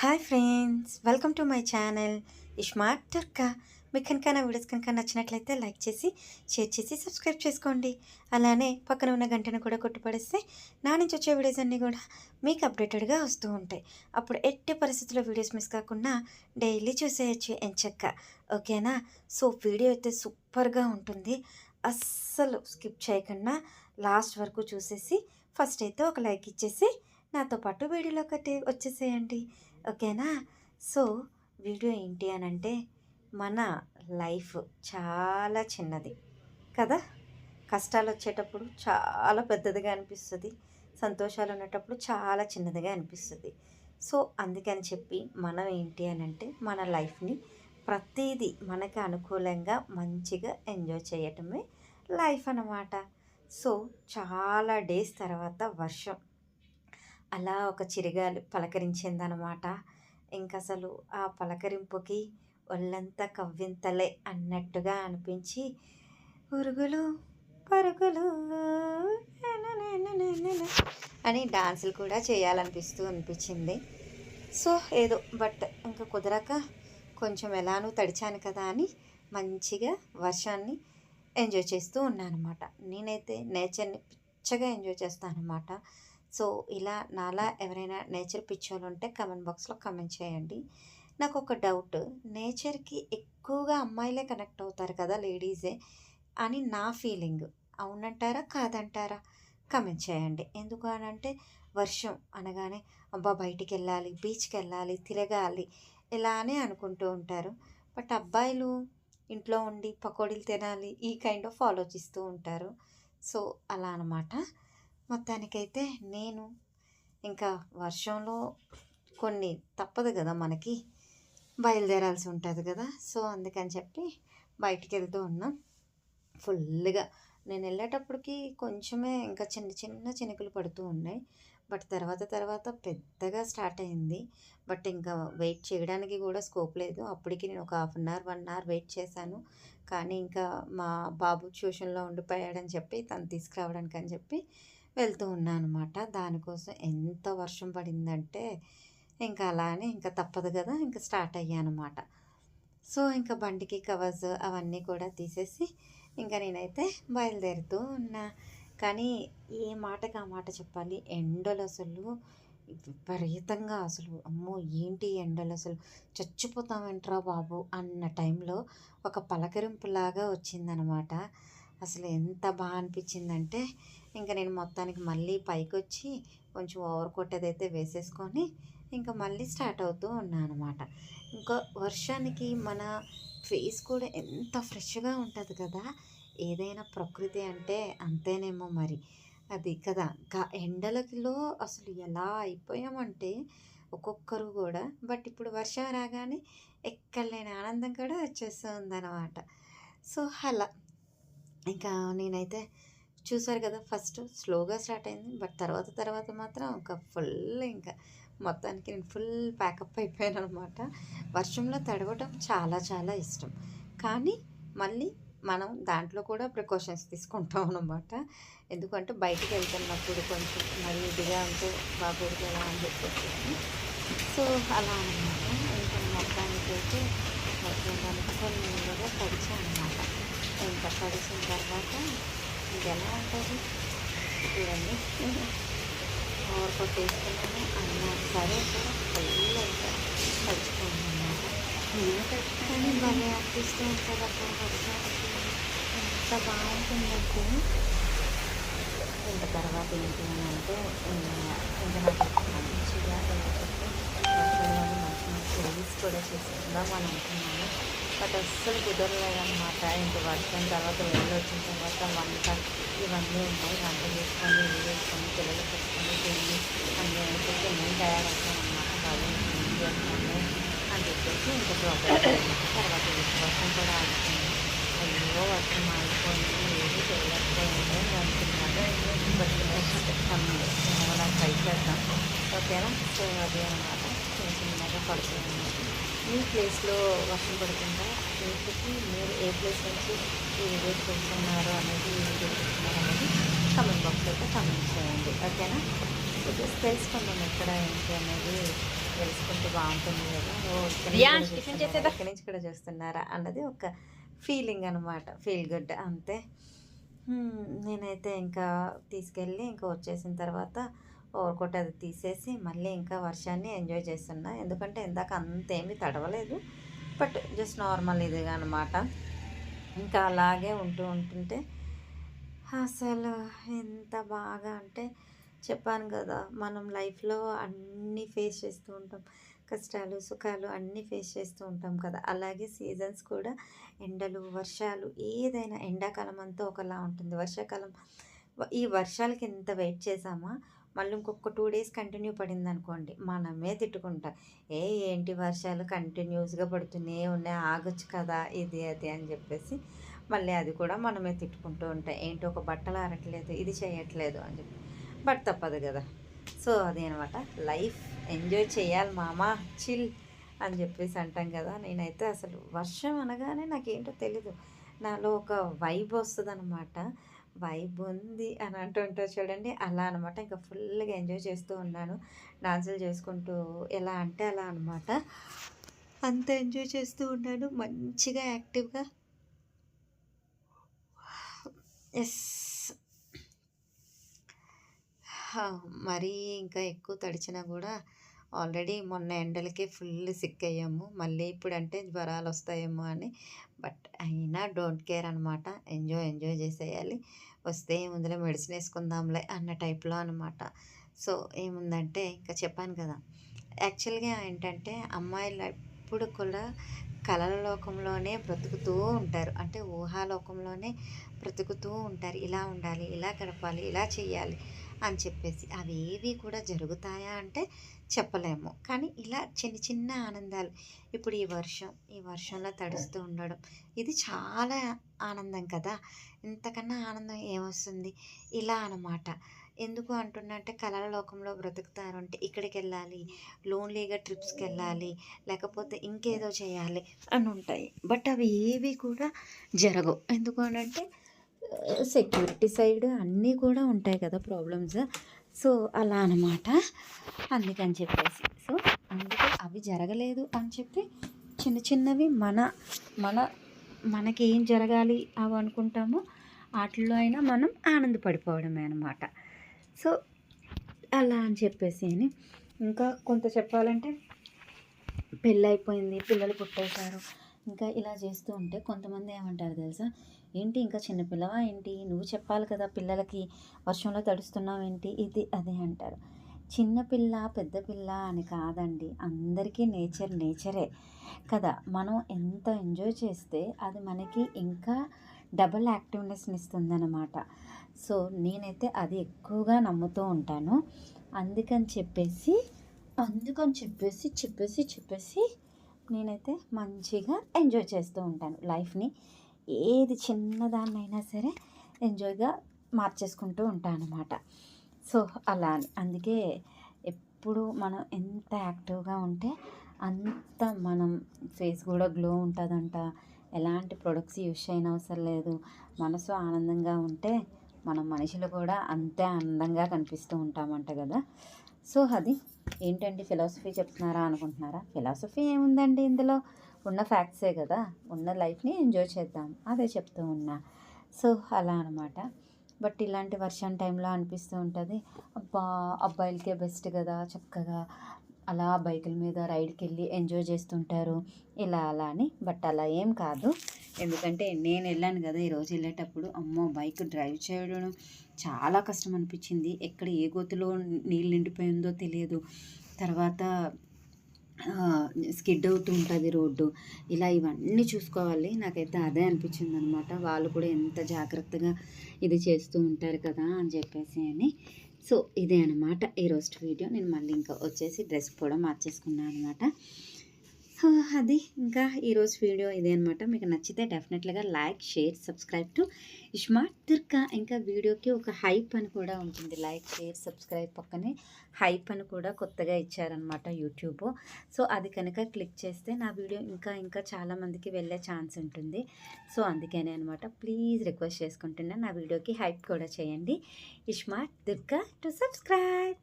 Hi friends welcome to my channel. ISmart Durga మీకు కనుక నా వీడియోస్ కనుక నచ్చినట్లయితే లైక్ చేసి షేర్ చేసి సబ్స్క్రైబ్ చేసుకోండి. అలానే పక్కన ఉన్న గంటను కూడా కొట్టుపడేస్తే నా నుంచి వచ్చే వీడియోస్ అన్నీ కూడా మీకు అప్డేటెడ్గా వస్తూ ఉంటాయి. అప్పుడు ఎట్టి పరిస్థితుల్లో వీడియోస్ మిస్ కాకుండా డైలీ చూసేయచ్చు ఎంచక్క ఓకేనా? సో వీడియో అయితే సూపర్గా ఉంటుంది. అస్సలు స్కిప్ చేయకుండా లాస్ట్ వరకు చూసేసి ఫస్ట్ అయితే ఒక లైక్ ఇచ్చేసి నాతో పాటు వీడియోలోకి అయితే వచ్చేసేయండి. ఓకేనా? సో వీడియో ఏంటి అని అంటే మన లైఫ్ చాలా చిన్నది కదా? కష్టాలు వచ్చేటప్పుడు చాలా పెద్దదిగా అనిపిస్తుంది సంతోషాలు ఉన్నటప్పుడు చాలా చిన్నదిగా అనిపిస్తుంది. సో అందుకని చెప్పి మనం ఏంటి అని అంటే మన లైఫ్ని ప్రతిదీ మనకి అనుకూలంగా మంచిగా ఎంజాయ్ చేయటమే లైఫ్ అన్నమాట. సో చాలా డేస్ తర్వాత వర్షం. అలా ఒక చిరుగాలి పలకరించిందనమాట. ఇంకా అసలు ఆ పలకరింపుకి ఒళ్ళంతా కవ్వింతలే అన్నట్టుగా అనిపించి ఉరుగులు పరుగులు అని డాన్సులు కూడా చేయాలనిపిస్తూ అనిపించింది. సో ఏదో బట్ ఇంకా కుదరక కొంచెం ఎలానూ తడిచాను కదా అని మంచిగా వర్షాన్ని ఎంజాయ్ చేస్తూ ఉన్నాను అనమాట నేనైతే నేచర్ని పిచ్చగా ఎంజాయ్ చేస్తాను అనమాట సో ఇలా నాలా ఎవరైనా నేచర్ పిచ్చోళ్ళు ఉంటే కమెంట్ బాక్స్లో కమెంట్ చేయండి. నాకు ఒక డౌట్ నేచర్కి ఎక్కువగా అమ్మాయిలే కనెక్ట్ అవుతారు కదా లేడీసే అని నా ఫీలింగ్. అవునంటారా కాదంటారా? కమెంట్ చేయండి. ఎందుకు అని అంటే వర్షం అనగానే అబ్బా బయటికి వెళ్ళాలి బీచ్కి వెళ్ళాలి తిరగాలి ఇలానే అనుకుంటూ ఉంటారు. బట్ అబ్బాయిలు ఇంట్లో ఉండి పకోడీలు తినాలి ఈ కైండ్ ఆఫ్ ఆలోచిస్తూ ఉంటారు. సో అలా అనమాట. మొత్తానికైతే నేను ఇంకా వర్షంలో కొన్ని తప్పదు కదా మనకి బయలుదేరాల్సి ఉంటుంది కదా. సో అందుకని చెప్పి బయటికి వెళ్తూ ఉన్నాం. ఫుల్గా నేను వెళ్ళేటప్పటికి కొంచెమే ఇంకా చిన్న చిన్న చినుకులు పడుతూ ఉన్నాయి. బట్ తర్వాత తర్వాత పెద్దగా స్టార్ట్ అయింది. బట్ ఇంకా వెయిట్ చేయడానికి కూడా స్కోప్ లేదు. అప్పటికి నేను ఒక half an hour one hour wait చేశాను. కానీ ఇంకా మా బాబు ట్యూషన్లో ఉండిపోయాడని చెప్పి తను తీసుకురావడానికి అని చెప్పి వెళ్తూ ఉన్నాను అనమాట దానికోసం ఎంత వర్షం పడిందంటే ఇంకా అలానే ఇంకా తప్పదు కదా ఇంకా స్టార్ట్ అయ్యానమాట సో ఇంకా బండికి కవర్స్ అవన్నీ కూడా తీసేసి ఇంకా నేనైతే బయలుదేరుతూ ఉన్నా. కానీ ఏ మాటకి ఆ మాట చెప్పాలి? ఎండలు అసలు విపరీతంగా అసలు. అమ్మో ఏంటి ఎండలు అసలు చచ్చిపోతామంటరా బాబు? అన్న టైంలో ఒక పలకరింపులాగా వచ్చిందనమాట అసలు ఎంత బాగా అనిపించిందంటే ఇంకా నేను మొత్తానికి మళ్ళీ పైకి వచ్చి కొంచెం ఓవర్ కోట్ ఏదైతే వేసేసుకొని ఇంకా మళ్ళీ స్టార్ట్ అవుతూ ఉన్నాను అనమాట ఇంకా వర్షానికి మన ఫేస్ కూడా ఎంత ఫ్రెష్గా ఉంటుంది కదా ఏదైనా ప్రకృతి అంటే అంతేనేమో మరి. అది కదా గా ఎండలకిలో అసలు ఎలా అయిపోయామంటే ఒక్కొక్కరు కూడా బట్ ఇప్పుడు వర్షం రాగానే ఎక్కడలేని ఆనందం కూడా వచ్చేస్తుందన్నమాట. సో అలా ఇంకా నేనైతే చూసారు కదా ఫస్ట్ స్లోగా స్టార్ట్ అయింది. బట్ తర్వాత తర్వాత మాత్రం ఒక ఫుల్ ఇంకా మొత్తానికి నేను ఫుల్ ప్యాకప్ అయిపోయాను అనమాట వర్షంలో తడవటం చాలా చాలా ఇష్టం. కానీ మళ్ళీ మనం దాంట్లో కూడా ప్రికాషన్స్ తీసుకుంటాం అనమాట ఎందుకంటే బయటికి వెళ్తున్నప్పుడు కొంచెం మరి ఇదిగా ఉంటే బాగోడికి ఎలా అని చెప్పేసి. సో అలా అనమాట ఇంకా మొత్తానికి అయితే మొత్తం దానికి కొన్ని కూడా తడిచాను అనమాట ఇంకా తడిసిన తర్వాత ఇంకెలా ఉంటుంది చూడండి ఓవర్ కొట్టేసుకున్నాను అన్న సరే కూడా ఫుల్ అయితే తడుచుకోండి అనమాట కానీ భలే అనిపిస్తూ ఉంటుంది అక్కడ వర్షానికి ఎంత బాగుంటుందంటే ఇంకా తర్వాత ఏంటి అని అంటే ఇంకా నాకు మంచిగా మంచి మంచి రీల్స్ కూడా చేసుకుందాం అని అనుకున్నాను బట్ అస్సలు కుదరలేదన్నమాట. ఇంక వర్షం తర్వాత వెళ్ళి వచ్చిన తర్వాత వంట ఇవన్నీ ఉన్నాయి వంట చేసుకొని ఇల్లు వేసుకొని పిల్లలు పెట్టుకొని తిని అన్నీ అయిపోతే నేను తయారవుతామన్నమాట అనమాట బాబు చేస్తాను అని చెప్పేసి ఇంకా ప్రోగ్రామ్ తర్వాత వర్షం కూడా ఆడుతుంది అయ్యో వర్షం ఆగిపోయింది. ఏది చేయలేకపోయింది అని అనుకున్నాను బట్ అలా ట్రై చేద్దాం. ఓకేనా? సో అదే అనమాట చిన్న చిన్నగా పడుతుంది మీ ప్లేస్లో వర్షం పడుతుందా? ఇంటికి మీరు ఏ ప్లేస్ నుంచి ఈ వీడియోస్ చూస్తున్నారు అనేది ఈ వీడియో చూస్తున్నారు అనేది కమెంట్ బాక్స్లో అయితే కమెంట్ చేయండి. ఓకేనా? జస్ట్ తెలుసుకుందాం ఎక్కడ ఏంటి అనేది తెలుసుకుంటే బాగుంటుంది కదా. ఓ ఇక్కడి నుంచి కూడా చూస్తున్నారా? అన్నది ఒక ఫీలింగ్ అనమాట ఫీల్ గుడ్ అంతే. నేనైతే ఇంకా తీసుకెళ్ళి ఇంకా వచ్చేసిన తర్వాత ఓవర్కోట్ అది తీసేసి మళ్ళీ ఇంకా వర్షాన్ని ఎంజాయ్ చేస్తున్నా. ఎందుకంటే ఇందాక అంతేమీ తడవలేదు. బట్ జస్ట్ నార్మల్ ఇదిగా అనమాట ఇంకా అలాగే ఉంటూ ఉంటుంటే అసలు ఎంత బాగా అంటే చెప్పాను కదా మనం లైఫ్లో అన్నీ ఫేస్ చేస్తూ ఉంటాం. కష్టాలు సుఖాలు అన్నీ ఫేస్ చేస్తూ ఉంటాం కదా. అలాగే సీజన్స్ కూడా ఎండలు వర్షాలు ఏదైనా ఎండాకాలం అంతా ఒకలా ఉంటుంది. వర్షాకాలం ఈ వర్షాలకి ఎంత వెయిట్ చేసామా మళ్ళీ ఇంకొక టూ డేస్ కంటిన్యూ పడింది అనుకోండి మనమే తిట్టుకుంటాం. ఏ ఏంటి వర్షాలు కంటిన్యూస్గా పడుతూనే ఉన్నాయి ఆగొచ్చు కదా ఇది అది అని చెప్పేసి మళ్ళీ అది కూడా మనమే తిట్టుకుంటూ ఉంటాం. ఏంటి ఒక బట్టలు ఆరట్లేదు ఇది చేయట్లేదు అని చెప్పి. బట్ తప్పదు కదా. సో అది అనమాట లైఫ్ ఎంజాయ్ చేయాలి మామా చిల్ అని చెప్పేసి అంటాం కదా. నేనైతే అసలు వర్షం అనగానే నాకేంటో తెలీదు. నాలో ఒక వైబ్ వస్తుంది అనమాట వైబ్ ఉంది అని అంటుంటారు చూడండి. అలా అనమాట ఇంకా ఫుల్గా ఎంజాయ్ చేస్తూ ఉన్నాను. డాన్సులు చేసుకుంటూ ఎలా అంటే అలా అనమాట అంత ఎంజాయ్ చేస్తూ ఉన్నాను. మంచిగా యాక్టివ్గా ఎస్ మరీ ఇంకా ఎక్కువ తడిచినా కూడా ఆల్రెడీ మొన్న ఎండలకి ఫుల్ సిక్ అయ్యాము మళ్ళీ ఇప్పుడు అంటే జ్వరాలు వస్తాయేమో అని. బట్ అయినా డోంట్ కేర్ అనమాట. ఎంజాయ్ ఎంజాయ్ చేసేయాలి. వస్తే ఏముందిలే మెడిసిన్ వేసుకుందాంలే అన్న టైప్లో అనమాట. సో ఏముందంటే ఇంకా చెప్పాను కదా. యాక్చువల్గా ఏంటంటే అమ్మాయిలు ఎప్పుడు కూడా కలల లోకంలోనే బ్రతుకుతూ ఉంటారు. అంటే ఊహాలోకంలోనే బ్రతుకుతూ ఉంటారు. ఇలా ఉండాలి ఇలా గడపాలి ఇలా చేయాలి అని చెప్పేసి. అవి ఏవి కూడా జరుగుతాయా అంటే చెప్పలేము. కానీ ఇలా చిన్న చిన్న ఆనందాలు. ఇప్పుడు ఈ వర్షం ఈ వర్షంలో తడుస్తూ ఉండడం ఇది చాలా ఆనందం కదా. ఇంతకన్నా ఆనందం ఏమొస్తుంది? ఇలా అన్నమాట. ఎందుకు అంటున్నంటే కళల లోకంలో బ్రతుకుతారు అంటే ఇక్కడికి వెళ్ళాలి లోన్లీగా ట్రిప్స్కి వెళ్ళాలి లేకపోతే ఇంకేదో చేయాలి అని ఉంటాయి బట్ అవి ఏవి కూడా జ జరగవు. ఎందుకు అని అంటే సెక్యూరిటీ సైడ్ అన్నీ కూడా ఉంటాయి కదా ప్రాబ్లమ్స్ సో అలా అనమాట అందుకని చెప్పేసి. సో అందుకే అవి జరగలేదు అని చెప్పి చిన్న చిన్నవి మన మన మనకి ఏం జరగాలి అవి అనుకుంటామో వాటిల్లో అయినా మనం ఆనందపడిపోవడమే అనమాట సో అలా అని చెప్పేసి అని. ఇంకా కొంత చెప్పాలంటే పెళ్ళి అయిపోయింది పిల్లలు పుట్టేశారు. ఇంకా ఇలా చేస్తూ ఉంటే కొంతమంది ఏమంటారు తెలుసా? ఏంటి ఇంకా చిన్నపిల్లవా ఏంటి? నువ్వు చెప్పాలి కదా పిల్లలకి వర్షంలో తడుస్తున్నావు ఏంటి? ఇది అదే అంటారు. చిన్నపిల్ల పెద్ద పిల్ల అని కాదండి. అందరికీ నేచర్ నేచరే కదా. మనం ఎంత ఎంజాయ్ చేస్తే అది మనకి ఇంకా డబుల్ యాక్టివ్నెస్ని ఇస్తుందన్నమాట. సో నేనైతే అది ఎక్కువగా నమ్ముతూ ఉంటాను. అందుకని చెప్పేసి అందుకని చెప్పేసి చెప్పేసి చెప్పేసి నేనైతే మంచిగా ఎంజాయ్ చేస్తూ ఉంటాను లైఫ్ని. ఏది చిన్నదాన్నైనా సరే ఎంజాయ్గా మార్చేసుకుంటూ ఉంటాను అనమాట సో అలా అని. అందుకే ఎప్పుడు మనం ఎంత యాక్టివ్గా ఉంటే అంత మనం ఫేస్ కూడా గ్లో ఉంటుందంట. ఎలాంటి ప్రొడక్ట్స్ యూస్ చేయని అవసరం లేదు. మనసు ఆనందంగా ఉంటే మనం మనుషులు కూడా అంతే ఆనందంగా కనిపిస్తూ ఉంటామంట కదా. సో అది ఏంటండి ఫిలాసఫీ చెప్తున్నారా అనుకుంటున్నారా? ఫిలాసఫీ ఏముందండి ఇందులో? ఉన్న ఫ్యాక్ట్సే కదా. ఉన్న లైఫ్ని ఎంజాయ్ చేద్దాం. అదే చెప్తూ ఉన్నా. సో అలా అనమాట బట్ ఇలాంటి వర్షం టైంలో అనిపిస్తూ ఉంటుంది. అబ్బా అబ్బాయిలకే బెస్ట్ కదా చక్కగా. అలా బైకుల మీద రైడ్కి వెళ్ళి ఎంజాయ్ చేస్తుంటారు. ఇలా అలా అని. బట్ అలా ఏం కాదు. ఎందుకంటే నేను వెళ్ళాను కదా ఈరోజు వెళ్ళేటప్పుడు. అమ్మో బైక్ డ్రైవ్ చేయడం చాలా కష్టం అనిపించింది. ఎక్కడ ఏ గోతులో నీళ్ళు నిండిపోయిందో తెలియదు. తర్వాత స్కిడ్ అవుతూ ఉంటుంది రోడ్డు. ఇలా ఇవన్నీ చూసుకోవాలి. నాకైతే అదే అనిపించింది అనమాట వాళ్ళు కూడా ఎంత జాగ్రత్తగా ఇది చేస్తూ ఉంటారు కదా అని చెప్పేసి అని. సో ఇదే అనమాట ఈరోజు వీడియో. నేను మళ్ళీ ఇంకా వచ్చేసి డ్రెస్ కూడా మార్చేసుకున్నాను అనమాట సో అది ఇంకా ఈరోజు వీడియో ఇదే అనమాట మీకు నచ్చితే డెఫినెట్లీగా like share subscribe to smart Durga. ఇంకా వీడియోకి ఒక హైప్ అని కూడా ఉంటుంది. లైక్ షేర్ సబ్స్క్రైబ్ పక్కనే హైప్ అని కూడా కొత్తగా ఇచ్చారనమాట యూట్యూబ్. సో అది కనుక క్లిక్ చేస్తే నా వీడియో ఇంకా ఇంకా చాలామందికి వెళ్ళే ఛాన్స్ ఉంటుంది. సో అందుకనే అనమాట ప్లీజ్ రిక్వెస్ట్ చేసుకుంటున్నా నా వీడియోకి హైప్ కూడా చేయండి. Smart Durga to subscribe.